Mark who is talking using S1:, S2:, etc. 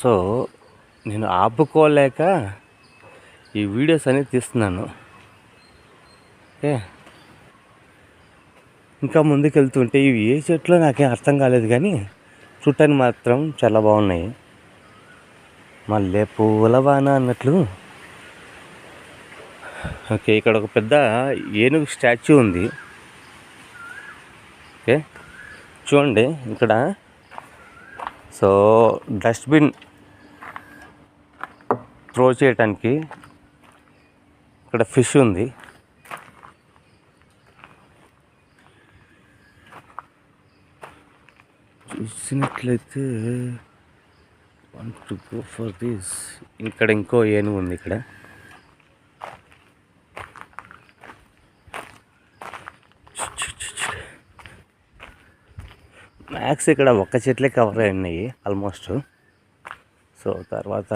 S1: So నేను ఆపుకోలేక ఈ వీడియోస్ అనేది తీస్తున్నాను. ఓకే ఇంకా ముందుకు వెళ్తుంటే ఇవి ఏ చెట్లు నాకేం అర్థం కాలేదు కానీ చూడటానికి మాత్రం చాలా బాగున్నాయి. మళ్ళీ పూల వాన అన్నట్లు. ఓకే ఇక్కడ ఒక పెద్ద ఏనుగు స్టాచ్యూ ఉంది. ఓకే చూడండి ఇక్కడ. సో డస్ట్బిన్ త్రో చేయటానికి ఇక్కడ ఫిష్ ఉంది. చూసినట్లయితే one two go for this. ఇక్కడ ఇంకో ఏనుగు ఉంది ఇక్కడ. మ్యాక్స్ ఇక్కడ ఒక్క చెట్లే కవర్ అయినాయి ఆల్మోస్ట్ సో తర్వాత